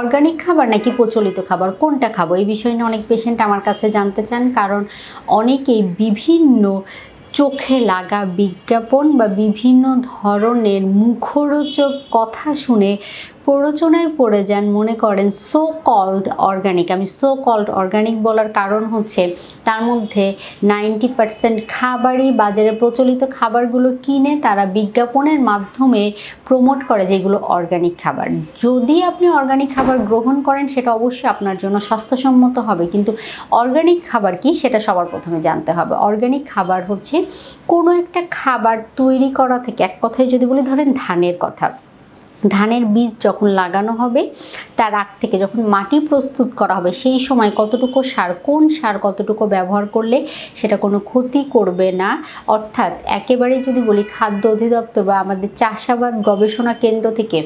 Organic খাবার নাকি প্রচলিত খাবার? কোনটা খাব? এই বিষয় নিয়ে অনেক পেশেন্ট আমার কাছে জানতে চান, কারণ অনেকেই বিভিন্ন চোখে লাগা বিজ্ঞাপন বা বিভিন্ন ধরনের মুখরোচক কথা শুনে প্ররোচনায় পড়ে যান মনে করেন সো কল্ড অর্গানিক আমি সো কল্ড অর্গানিক বলার কারণ হচ্ছে তার মধ্যে নাইনটি পার্সেন্ট খাবারই বাজারে প্রচলিত খাবারগুলো কিনে তারা বিজ্ঞাপনের মাধ্যমে প্রমোট করে যেগুলো অর্গানিক খাবার। যদি আপনি অর্গানিক খাবার গ্রহণ করেন সেটা অবশ্যই আপনার জন্য স্বাস্থ্যসম্মত হবে। কিন্তু অর্গানিক খাবার কি সেটা সবার প্রথমে জানতে হবে। অর্গানিক খাবার হচ্ছে কোনো একটা খাবার তৈরি করা থেকে, এক কথায় যদি বলি ধরেন ধানের কথা। ধানের বীজ যখন লাগানো হবে তার আগ থেকে যখন মাটি প্রস্তুত করা হবে, সেই সময় কতটুকু সার, কোন সার কতটুকু ব্যবহার করলে সেটা কোনো ক্ষতি করবে না? অর্থাৎ একেবারে যদি বলি খাদ্য অধিদপ্তর বা আমাদের চাষাবাদ গবেষণা কেন্দ্র থেকে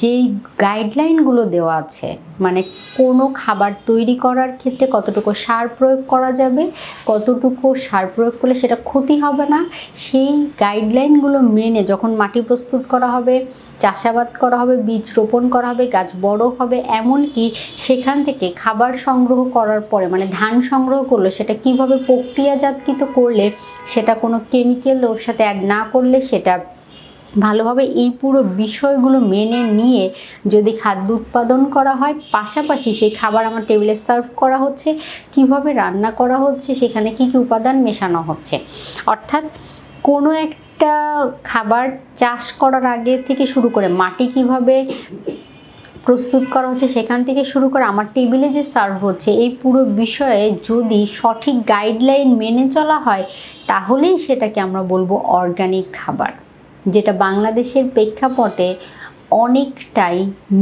যেই গাইডলাইনগুলো দেওয়া আছে মানে কোনো খাবার তৈরি করার ক্ষেত্রে কতটুকু সার প্রয়োগ করা যাবে, কতটুকু সার প্রয়োগ করলে সেটা ক্ষতি হবে না, সেই গাইডলাইনগুলো মেনে যখন মাটি প্রস্তুত করা হবে, চাষাবাদ করা হবে, বীজ রোপণ করা হবে, গাছ বড় হবে এমনকি সেখান থেকে খাবার সংগ্রহ করার পরে মানে ধান সংগ্রহ করল, সেটা কীভাবে প্রক্রিয়াজাতকৃত করলে সেটা কোনো কেমিক্যাল ওর সাথে অ্যাড না করলে সেটা ভালোভাবে এই পুরো বিষয়গুলো মেনে নিয়ে যদি খাদ্য উৎপাদন করা হয়, পাশাপাশি সেই খাবার আমার টেবিলে সার্ভ করা হচ্ছে, কীভাবে রান্না করা হচ্ছে, সেখানে কি কি উপাদান মেশানো হচ্ছে। অর্থাৎ কোনো একটা খাবার চাষ করার আগে থেকে শুরু করে মাটি কীভাবে প্রস্তুত করা হচ্ছে, সেখান থেকে শুরু করে আমার টেবিলে যে সার্ভ হচ্ছে, এই পুরো বিষয়ে যদি সঠিক গাইডলাইন মেনে চলা হয়, তাহলেই সেটাকে আমরা বলব অর্গানিক খাবার, যেটা বাংলাদেশের প্রেক্ষাপটে অনেকটাই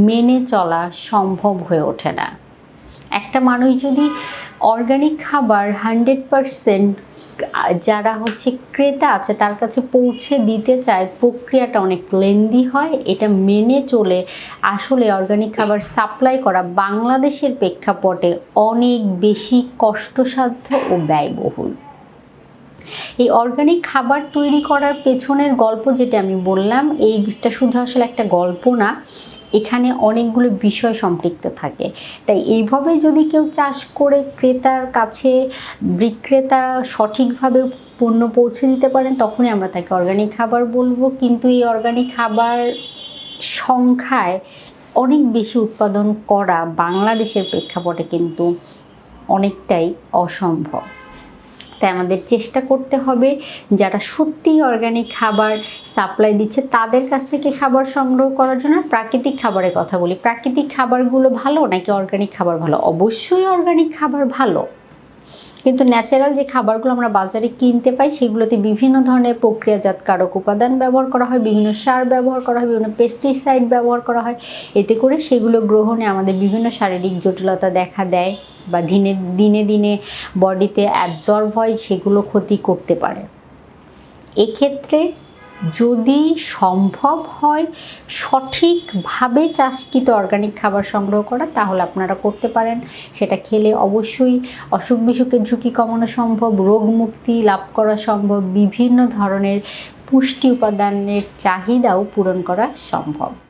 মেনে চলা সম্ভব হয়ে ওঠে না। একটা মানুষ যদি অর্গানিক খাবার হান্ড্রেড পারসেন্ট যারা হচ্ছে ক্রেতা আছে, তার কাছে পৌঁছে দিতে চায়, প্রক্রিয়াটা অনেক লেন্দি হয়। এটা মেনে চলে আসলে অর্গানিক খাবার সাপ্লাই করা বাংলাদেশের প্রেক্ষাপটে অনেক বেশি কষ্টসাধ্য ও ব্যয়বহুল। এই অর্গানিক খাবার তৈরি করার পেছনের গল্প যেটা আমি বললাম, এইটা শুধু আসলে একটা গল্প না এখানে অনেকগুলো বিষয় সম্পৃক্ত থাকে। তাই এইভাবে যদি কেউ চাষ করে ক্রেতার কাছে বিক্রেতা সঠিকভাবে পণ্য পৌঁছে দিতে পারেন, তখনই আমরা তাকে অর্গানিক খাবার বলব। কিন্তু এই অর্গানিক খাবার সংখ্যায় অনেক বেশি উৎপাদন করা বাংলাদেশের প্রেক্ষাপটে কিন্তু অনেকটাই অসম্ভব। তাই আমাদের চেষ্টা করতে হবে যারা সত্যিই অর্গানিক খাবার সাপ্লাই দিচ্ছে তাদের কাছ থেকে খাবার সংগ্রহ করার জন্য প্রাকৃতিক খাবারের কথা বলি। প্রাকৃতিক খাবারগুলো ভালো নাকি অর্গানিক খাবার ভালো? অবশ্যই অর্গানিক খাবার ভালো। কিন্তু ন্যাচারাল যে খাবারগুলো আমরা বাজারে কিনতে পাই, সেগুলোতে বিভিন্ন ধরনের প্রক্রিয়াজাতকারক উপাদান ব্যবহার করা হয়, বিভিন্ন সার ব্যবহার করা হয়, বিভিন্ন পেস্টিসাইড ব্যবহার করা হয়। এতে করে সেগুলো গ্রহণে আমাদের বিভিন্ন শারীরিক জটিলতা দেখা দেয় বা দিনে দিনে দিনে বডিতে অ্যাবজর্ব হয়, সেগুলো ক্ষতি করতে পারে। এক্ষেত্রে যদি সম্ভব হয় সঠিকভাবে চাষকৃত অর্গানিক খাবার সংগ্রহ করা, তাহলে আপনারা করতে পারেন। সেটা খেলে অবশ্যই অসুখ বিসুখের ঝুঁকি কমানো সম্ভব, রোগ মুক্তি লাভ করা সম্ভব, বিভিন্ন ধরনের পুষ্টি উপাদানের চাহিদাও পূরণ করা সম্ভব।